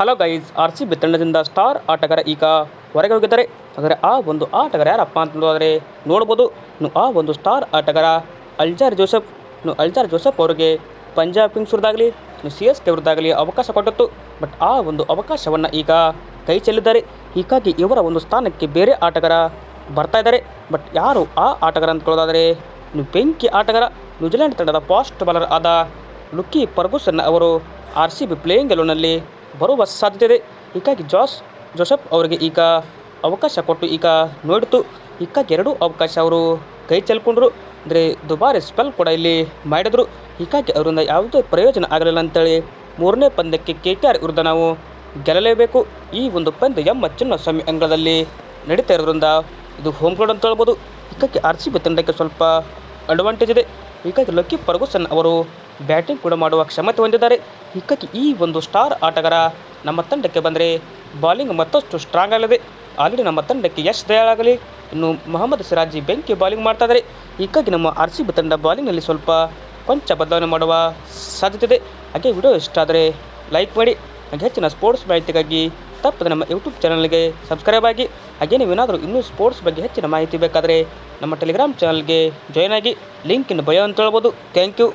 Hello guys, R C B ತಂಡದಿಂದ star ಆಟಗಾರ ಈಗ ಹೊರಗೆ ಹೋಗಿದ್ದಾರೆ ಆದರೆ ಆ ಒಂದು ಆಟಗಾರ ಯಾರಪ್ಪ ಅಂತ ನೋಡಿದ್ರೆ ನೋಡ್ಬೋದು. ಆ ಒಂದು ಸ್ಟಾರ್ ಆಟಗಾರ ಅಲ್ಜಾರ್ ಜೋಸೆಫ್. ಇನ್ನು ಅಲ್ಜಾರ್ ಜೋಸೆಫ್ ಅವರಿಗೆ ಪಂಜಾಬ್ ಕಿಂಗ್ಸ್ ವಿರುದ್ಧಾಗಲಿ ಇನ್ನು ಸಿ ಎಸ್ ಕೆ ಅವಕಾಶ ಕೊಟ್ಟಿತ್ತು. ಬಟ್ ಆ ಒಂದು ಅವಕಾಶವನ್ನು ಈಗ ಕೈ ಚೆಲ್ಲಿದ್ದಾರೆ. ಹೀಗಾಗಿ ಇವರ ಒಂದು ಸ್ಥಾನಕ್ಕೆ ಬೇರೆ ಆಟಗಾರ ಬರ್ತಾ ಇದ್ದಾರೆ. ಬಟ್ ಯಾರು ಆ ಆಟಗಾರ ಅಂತ ಅಂದ್ಕೊಳ್ಳೋದಾದರೆ ಇನ್ನು ಬೆಂಕಿ ಆಟಗಾರ ನ್ಯೂಜಿಲೆಂಡ್ ತಂಡದ ಫಾಸ್ಟ್ ಬಾಲರ್ ಆದ ಲುಕ್ಕಿ ಫರ್ಗೂಸನ್ ಅವರು ಆರ್ ಸಿ ಬಿ ಪ್ಲೇಯಿಂಗ್ ಎಲೋನಲ್ಲಿ ಬರುವ ಸಾಧ್ಯತೆ ಇದೆ. ಹೀಗಾಗಿ ಜಾಸ್, ಜೋಸೆಫ್ ಅವರಿಗೆ ಈಗ ಅವಕಾಶ ಕೊಟ್ಟು ಈಗ ನೋಡಿತು. ಹೀಗಾಗಿ ಎರಡೂ ಅವಕಾಶ ಅವರು ಕೈ ಚೆಲ್ಕೊಂಡ್ರು. ಅಂದರೆ ದುಬಾರಿ ಸ್ಪೆಲ್ ಕೂಡ ಇಲ್ಲಿ ಮಾಡಿದರು. ಹೀಗಾಗಿ ಅವರಿಂದ ಯಾವುದೇ ಪ್ರಯೋಜನ ಆಗಲಿಲ್ಲ ಅಂತೇಳಿ ಮೂರನೇ ಪಂದ್ಯಕ್ಕೆ ಕೆ ಕೆ ಆರ್ ವಿರುದ್ಧ ನಾವು ಗೆಲ್ಲಲೇಬೇಕು. ಈ ಒಂದು ಪಂದ್ಯ ಎಮ್ಮ ಚಿನ್ನಸ್ವಾಮಿ ಅಂಗಳದಲ್ಲಿ ನಡೀತಾ ಇರೋದ್ರಿಂದ ಇದು ಹೋಮ್ ಗ್ರೌಂಡ್ ಅಂತ ಹೇಳ್ಬೋದು. ಹೀಗಾಗಿ ಆರ್ ಸಿ ಬಿ ತಂಡಕ್ಕೆ ಸ್ವಲ್ಪ ಅಡ್ವಾಂಟೇಜ್ ಇದೆ. ಹೀಗಾಗಿ ಲಕ್ಕಿ ಫರ್ಗೂಸನ್ ಅವರು ಬ್ಯಾಟಿಂಗ್ ಕೂಡ ಮಾಡುವ ಕ್ಷಮತೆ ಹೊಂದಿದ್ದಾರೆ. ಹೀಗಾಗಿ ಈ ಒಂದು ಸ್ಟಾರ್ ಆಟಗಾರ ನಮ್ಮ ತಂಡಕ್ಕೆ ಬಂದರೆ ಬಾಲಿಂಗ್ ಮತ್ತಷ್ಟು ಸ್ಟ್ರಾಂಗ್ ಆಗಲಿದೆ. ಆಲ್ರೆಡಿ ನಮ್ಮ ತಂಡಕ್ಕೆ ಯಶ್ ದಯಾಳಾಗಲಿ ಇನ್ನು ಮೊಹಮ್ಮದ್ ಸಿರಾಜಿ ಬೆಂಕಿ ಬಾಲಿಂಗ್ ಮಾಡ್ತಾ ಇದ್ದಾರೆ. ಹೀಗಾಗಿ ನಮ್ಮ ಆರ್ ಸಿ ಬಿ ತಂಡ ಬಾಲಿಂಗ್ನಲ್ಲಿ ಸ್ವಲ್ಪ ಕೊಂಚ ಬದಲಾವಣೆ ಮಾಡುವ ಸಾಧ್ಯತೆ ಇದೆ. ಹಾಗೆ ವಿಡಿಯೋ ಇಷ್ಟ ಆದರೆ ಲೈಕ್ ಮಾಡಿ. ಹಾಗೆ ಹೆಚ್ಚಿನ ಸ್ಪೋರ್ಟ್ಸ್ ಮಾಹಿತಿಗಾಗಿ ತಪ್ಪದೆ ನಮ್ಮ ಯೂಟ್ಯೂಬ್ ಚಾನಲ್ಗೆ ಸಬ್ಸ್ಕ್ರೈಬ್ ಆಗಿ. ಹಾಗೆ ನೀವೇನಾದರೂ ಇನ್ನೂ ಸ್ಪೋರ್ಟ್ಸ್ ಬಗ್ಗೆ ಹೆಚ್ಚಿನ ಮಾಹಿತಿ ಬೇಕಾದರೆ ನಮ್ಮ ಟೆಲಿಗ್ರಾಮ್ ಚಾನಲ್ಗೆ ಜಾಯ್ನ್ ಆಗಿ. ಲಿಂಕ್ ಭಯ ಅಂತ ಹೇಳ್ಬೋದು. Thank you